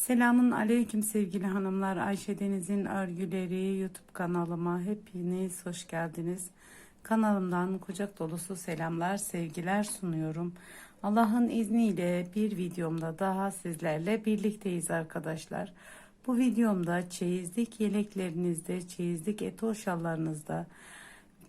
Selamun aleyküm sevgili hanımlar. Ayşe Deniz'in örgüleri YouTube kanalıma hepiniz hoş geldiniz. Kanalımdan kucak dolusu selamlar, sevgiler sunuyorum. Allah'ın izniyle bir videomda daha sizlerle birlikteyiz arkadaşlar. Bu videomda çeyizlik yeleklerinizde, çeyizlik eto şallarınızda,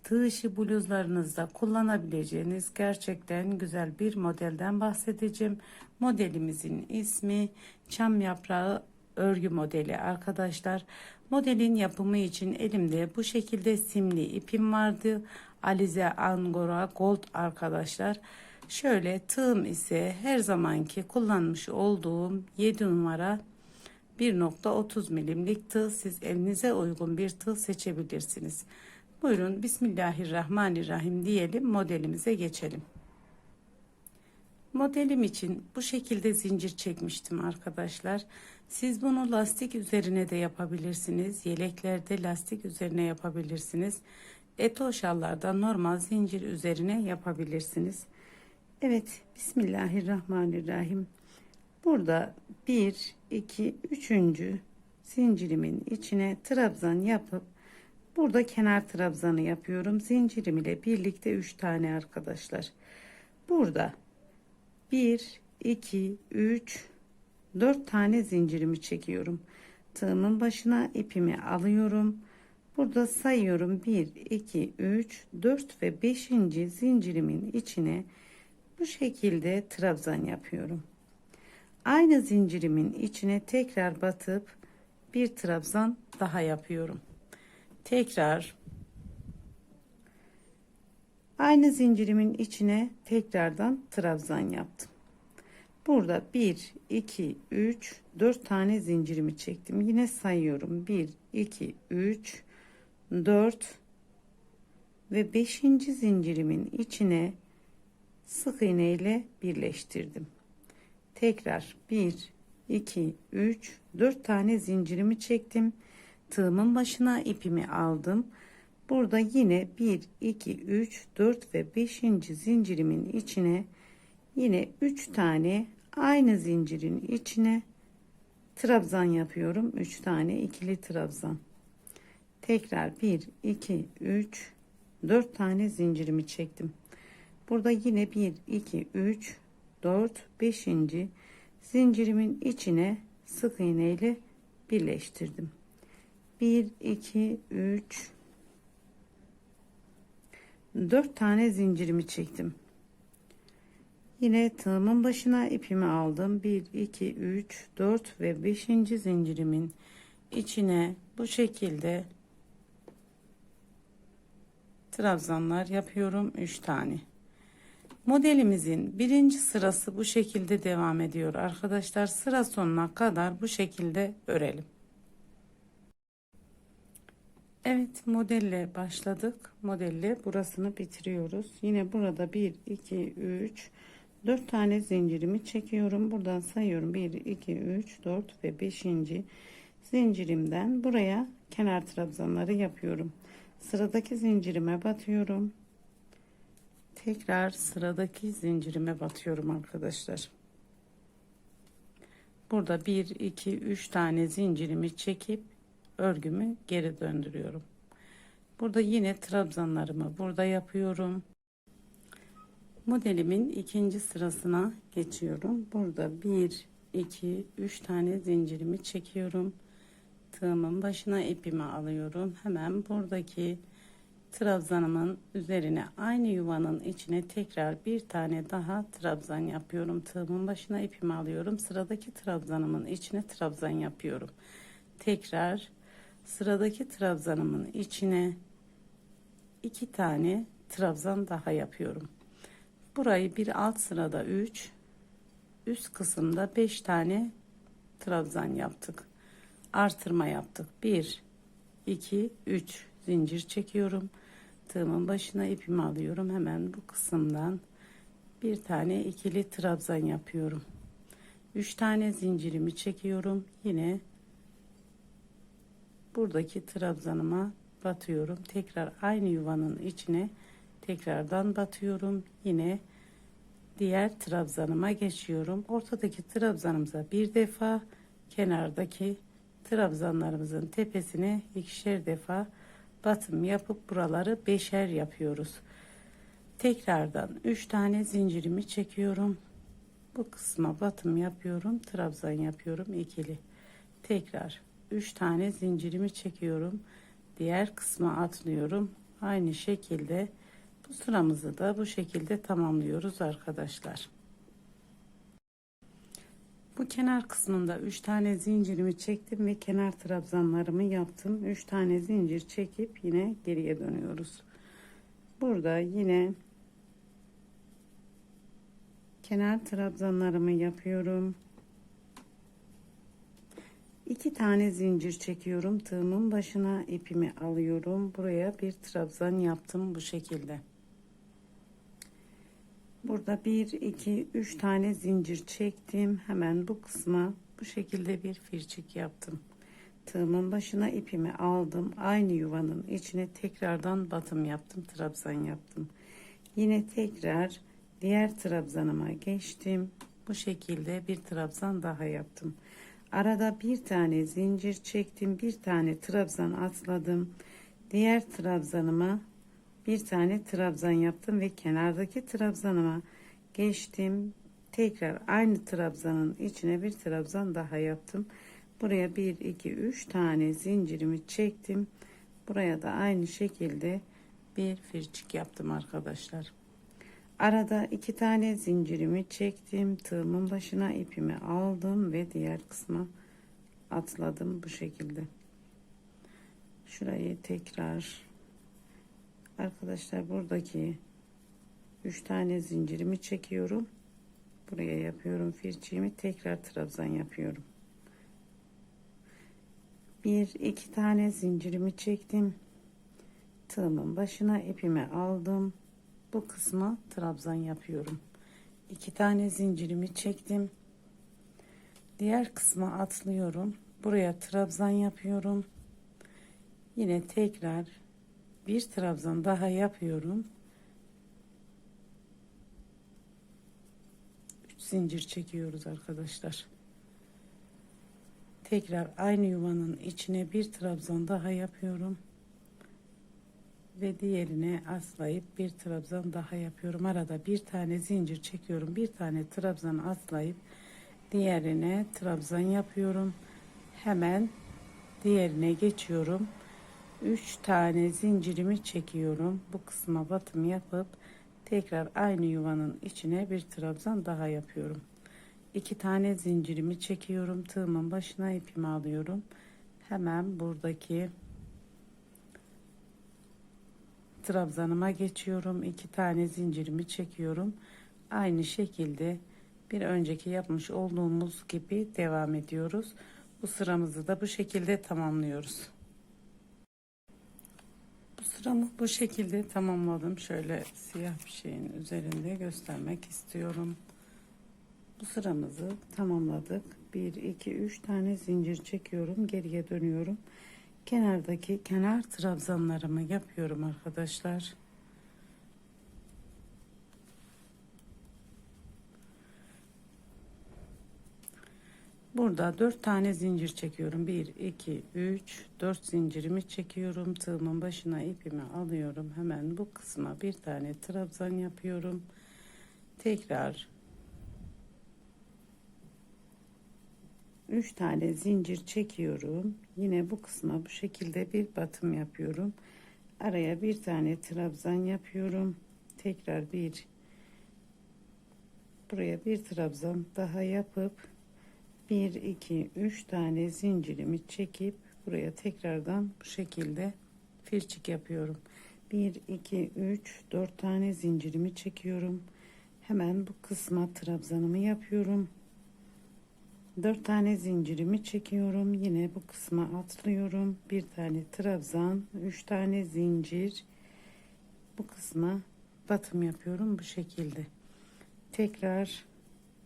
tığ işi bluzlarınızda kullanabileceğiniz gerçekten güzel bir modelden bahsedeceğim. Modelimizin ismi çam yaprağı örgü modeli arkadaşlar. Modelin yapımı için elimde bu şekilde simli ipim vardı. Alize Angora Gold arkadaşlar. Şöyle tığım ise her zamanki kullanmış olduğum 7 numara 1.30 milimlik tığ siz elinize uygun bir tığ seçebilirsiniz. Buyurun Bismillahirrahmanirrahim diyelim modelimize geçelim. Modelim için bu şekilde zincir çekmiştim arkadaşlar. Siz bunu lastik üzerine de yapabilirsiniz. Yeleklerde lastik üzerine yapabilirsiniz. Eto şallarda normal zincir üzerine yapabilirsiniz. Evet Bismillahirrahmanirrahim. Burada 1, 2, 3. zincirimin içine trabzan yapıp burada kenar trabzanı yapıyorum. Zincirim ile birlikte 3 tane arkadaşlar. Burada 1, 2, 3, 4 tane zincirimi çekiyorum. Tığımın başına ipimi alıyorum. Burada sayıyorum 1, 2, 3, 4 ve 5. zincirimin içine bu şekilde trabzan yapıyorum. Aynı zincirimin içine tekrar batıp bir trabzan daha yapıyorum. Tekrar aynı zincirimin içine tekrardan trabzan yaptım. Burada 1 2 3 4 tane zincirimi çektim. Yine sayıyorum. 1 2 3 4 ve 5. zincirimin içine sık iğne ile birleştirdim. Tekrar 1 2 3 4 tane zincirimi çektim. Tığımın başına ipimi aldım. Burada yine 1 2 3 4 ve 5. zincirimin içine yine 3 tane aynı zincirin içine trabzan yapıyorum. 3 tane ikili trabzan. Tekrar 1 2 3 4 tane zincirimi çektim. Burada yine 1 2 3 4 5. zincirimin içine sık iğne ile birleştirdim. 1 2 3 4 tane zincirimi çektim. Yine tığımın başına ipimi aldım. 1 2 3 4 ve 5. zincirimin içine bu şekilde trabzanlar yapıyorum 3 tane. Modelimizin birinci sırası bu şekilde devam ediyor arkadaşlar. Sıra sonuna kadar bu şekilde örelim. Evet modelle başladık. Modelle burasını bitiriyoruz. Yine burada 1 2 3 4 tane zincirimi çekiyorum. Buradan sayıyorum. 1 2 3 4 ve 5. zincirimden buraya kenar trabzanları yapıyorum. Sıradaki zincirime batıyorum. Tekrar sıradaki zincirime batıyorum arkadaşlar. Burada 1 2 3 tane zincirimi çekip örgümü geri döndürüyorum. Burada yine trabzanlarımı burada yapıyorum. Modelimin ikinci sırasına geçiyorum. Burada 1 2 3 tane zincirimi çekiyorum. Tığımın başına ipimi alıyorum. Hemen buradaki trabzanımın üzerine aynı yuvanın içine tekrar bir tane daha trabzan yapıyorum. Tığımın başına ipimi alıyorum. Sıradaki trabzanımın içine trabzan yapıyorum. Tekrar sıradaki trabzanımın içine iki tane trabzan daha yapıyorum. Burayı bir alt sırada 3 üst kısımda 5 tane trabzan yaptık. Artırma yaptık. 1 2 3 zincir çekiyorum. Tığımın başına ipimi alıyorum. Hemen bu kısımdan bir tane ikili trabzan yapıyorum. 3 tane zincirimi çekiyorum. Yine buradaki trabzanıma batıyorum. Tekrar aynı yuvanın içine tekrardan batıyorum. Yine diğer trabzanıma geçiyorum. Ortadaki trabzanımıza bir defa kenardaki trabzanlarımızın tepesine ikişer defa batım yapıp buraları beşer yapıyoruz. Tekrardan 3 tane zincirimi çekiyorum. Bu kısma batım yapıyorum. Trabzan yapıyorum ikili. Tekrar 3 tane zincirimi çekiyorum. Diğer kısma atlıyorum. Aynı şekilde bu sıramızı da bu şekilde tamamlıyoruz arkadaşlar. Bu kenar kısmında 3 tane zincirimi çektim ve kenar trabzanlarımı yaptım. 3 tane zincir çekip yine geriye dönüyoruz. Burada yine kenar trabzanlarımı yapıyorum. 2 tane zincir çekiyorum. Tığımın başına ipimi alıyorum. Buraya bir trabzan yaptım bu şekilde. Burada 1 2 3 tane zincir çektim. Hemen bu kısma bu şekilde bir firçik yaptım. Tığımın başına ipimi aldım. Aynı yuvanın içine tekrardan batım yaptım. Trabzan yaptım. Yine tekrar diğer trabzanıma geçtim. Bu şekilde bir trabzan daha yaptım. Arada bir tane zincir çektim. Bir tane trabzan atladım. Diğer trabzanıma bir tane trabzan yaptım ve kenardaki trabzanıma geçtim. Tekrar aynı trabzanın içine bir trabzan daha yaptım. Buraya 1 2 3 tane zincirimi çektim. Buraya da aynı şekilde bir firçik yaptım arkadaşlar. Arada iki tane zincirimi çektim. Tığımın başına ipimi aldım ve diğer kısma atladım bu şekilde. Şurayı tekrar arkadaşlar buradaki üç tane zincirimi çekiyorum. Buraya yapıyorum firçiğimi tekrar trabzan yapıyorum. Bir iki tane zincirimi çektim. Tığımın başına ipimi aldım bu kısma trabzan yapıyorum. İki tane zincirimi çektim. Diğer kısma atlıyorum. Buraya trabzan yapıyorum. Yine tekrar bir trabzan daha yapıyorum. Üç zincir çekiyoruz arkadaşlar. Tekrar aynı yuvanın içine bir trabzan daha yapıyorum ve diğerine aslayıp bir trabzan daha yapıyorum. Arada bir tane zincir çekiyorum. Bir tane trabzan aslayıp diğerine trabzan yapıyorum. Hemen diğerine geçiyorum. 3 tane zincirimi çekiyorum. Bu kısma batım yapıp tekrar aynı yuvanın içine bir trabzan daha yapıyorum. 2 tane zincirimi çekiyorum. Tığımın başına ipimi alıyorum. Hemen buradaki trabzanıma geçiyorum. iki tane zincirimi çekiyorum. Aynı şekilde bir önceki yapmış olduğumuz gibi devam ediyoruz. Bu sıramızı da bu şekilde tamamlıyoruz. Bu sıramı bu şekilde tamamladım. Şöyle siyah bir şeyin üzerinde göstermek istiyorum. Bu sıramızı tamamladık. 1 2 3 tane zincir çekiyorum. Geriye dönüyorum kenardaki kenar trabzanlarımı yapıyorum arkadaşlar. Burada 4 tane zincir çekiyorum. 1 2 3 4 zincirimi çekiyorum. Tığımın başına ipimi alıyorum. Hemen bu kısma bir tane trabzan yapıyorum. Tekrar 3 tane zincir çekiyorum. Yine bu kısma bu şekilde bir batım yapıyorum. Araya bir tane trabzan yapıyorum. Tekrar bir buraya bir trabzan daha yapıp 1 2 3 tane zincirimi çekip buraya tekrardan bu şekilde firçik yapıyorum. 1 2 3 4 tane zincirimi çekiyorum. Hemen bu kısma trabzanımı yapıyorum. 4 tane zincirimi çekiyorum. Yine bu kısma atlıyorum. Bir tane trabzan, 3 tane zincir. Bu kısma batım yapıyorum bu şekilde. Tekrar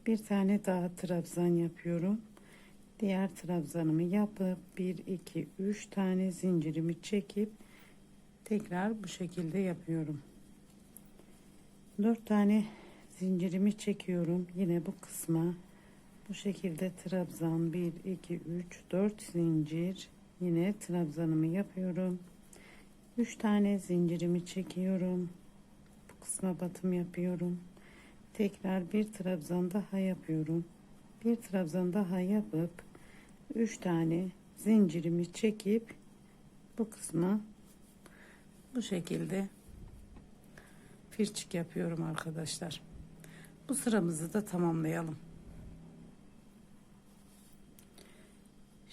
bir tane daha trabzan yapıyorum. Diğer trabzanımı yapıp 1 2 3 tane zincirimi çekip tekrar bu şekilde yapıyorum. 4 tane zincirimi çekiyorum. Yine bu kısma Bu şekilde trabzan 1 2 3 4 zincir yine trabzanımı yapıyorum. 3 tane zincirimi çekiyorum. Bu kısma batım yapıyorum. Tekrar bir trabzan daha yapıyorum. Bir trabzan daha yapıp 3 tane zincirimi çekip bu kısma bu şekilde firçik yapıyorum arkadaşlar. Bu sıramızı da tamamlayalım.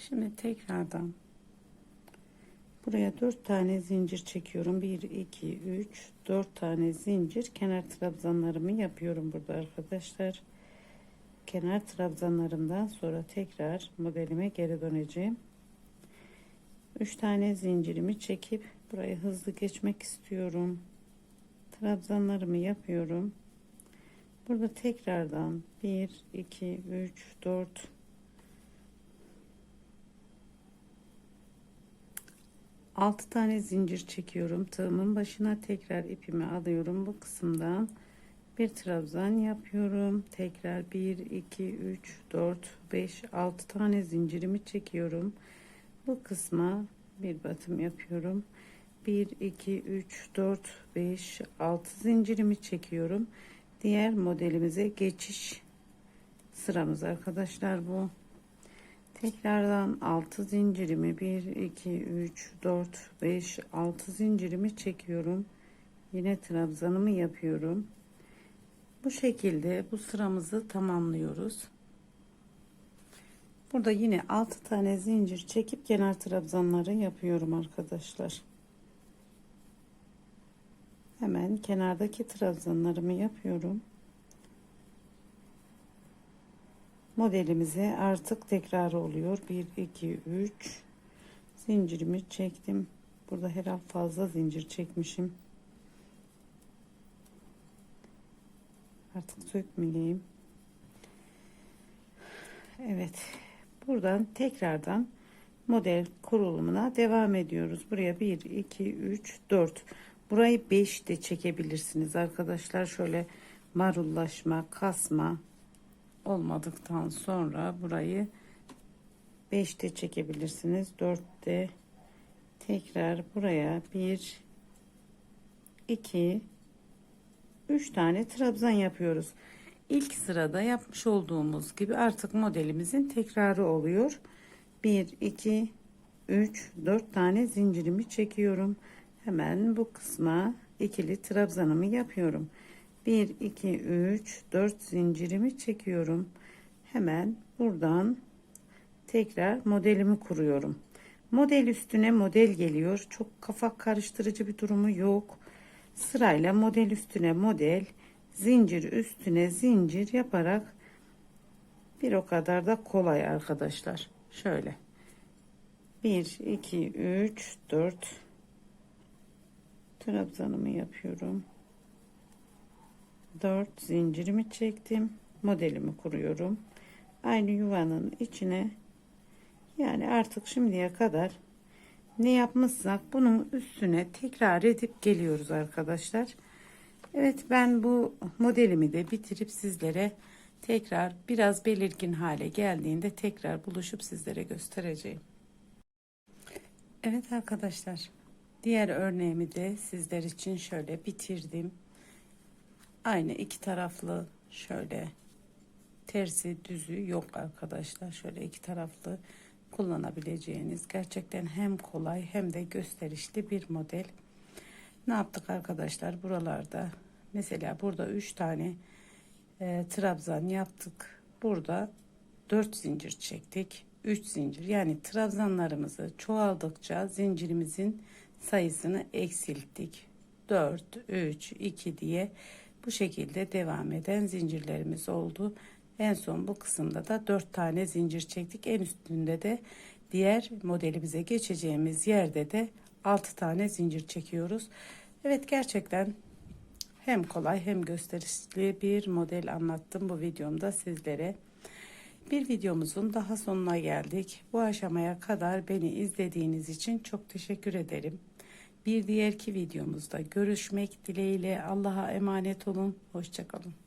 Şimdi tekrardan buraya 4 tane zincir çekiyorum. 1 2 3 4 tane zincir kenar trabzanlarımı yapıyorum burada arkadaşlar. Kenar trabzanlarımdan sonra tekrar modelime geri döneceğim. 3 tane zincirimi çekip burayı hızlı geçmek istiyorum. Trabzanlarımı yapıyorum. Burada tekrardan 1 2 3 4 6 tane zincir çekiyorum. Tığımın başına tekrar ipimi alıyorum. Bu kısımdan bir trabzan yapıyorum. Tekrar 1 2 3 4 5 6 tane zincirimi çekiyorum. Bu kısma bir batım yapıyorum. 1 2 3 4 5 6 zincirimi çekiyorum. Diğer modelimize geçiş sıramız arkadaşlar bu. Tekrardan 6 zincirimi 1 2 3 4 5 6 zincirimi çekiyorum. Yine trabzanımı yapıyorum. Bu şekilde bu sıramızı tamamlıyoruz. Burada yine 6 tane zincir çekip kenar trabzanları yapıyorum arkadaşlar. Hemen kenardaki trabzanlarımı yapıyorum. Modelimize artık tekrar oluyor. 1 2 3 zincirimi çektim. Burada herhal fazla zincir çekmişim. Artık sökmeyeyim Evet. Buradan tekrardan model kurulumuna devam ediyoruz. Buraya 1 2 3 4 burayı 5 de çekebilirsiniz arkadaşlar. Şöyle marullaşma kasma olmadıktan sonra burayı 5'te çekebilirsiniz. 4'te tekrar buraya 1 2 3 tane trabzan yapıyoruz. İlk sırada yapmış olduğumuz gibi artık modelimizin tekrarı oluyor. 1 2 3 4 tane zincirimi çekiyorum. Hemen bu kısma ikili trabzanımı yapıyorum. 1 2 3 4 zincirimi çekiyorum. Hemen buradan tekrar modelimi kuruyorum. Model üstüne model geliyor. Çok kafa karıştırıcı bir durumu yok. Sırayla model üstüne model zincir üstüne zincir yaparak bir o kadar da kolay arkadaşlar. Şöyle. 1 2 3 4 trabzanımı yapıyorum 4 zincirimi çektim. Modelimi kuruyorum. Aynı yuvanın içine yani artık şimdiye kadar ne yapmışsak bunun üstüne tekrar edip geliyoruz arkadaşlar. Evet ben bu modelimi de bitirip sizlere tekrar biraz belirgin hale geldiğinde tekrar buluşup sizlere göstereceğim. Evet arkadaşlar diğer örneğimi de sizler için şöyle bitirdim aynı iki taraflı şöyle tersi düzü yok arkadaşlar. Şöyle iki taraflı kullanabileceğiniz gerçekten hem kolay hem de gösterişli bir model. Ne yaptık arkadaşlar? Buralarda mesela burada üç tane e, trabzan yaptık. Burada dört zincir çektik. 3 zincir. Yani trabzanlarımızı çoğaldıkça zincirimizin sayısını eksilttik. 4 3 2 diye bu şekilde devam eden zincirlerimiz oldu. En son bu kısımda da 4 tane zincir çektik. En üstünde de diğer modelimize geçeceğimiz yerde de 6 tane zincir çekiyoruz. Evet gerçekten hem kolay hem gösterişli bir model anlattım bu videomda sizlere. Bir videomuzun daha sonuna geldik. Bu aşamaya kadar beni izlediğiniz için çok teşekkür ederim. Bir diğerki videomuzda görüşmek dileğiyle Allah'a emanet olun. Hoşçakalın.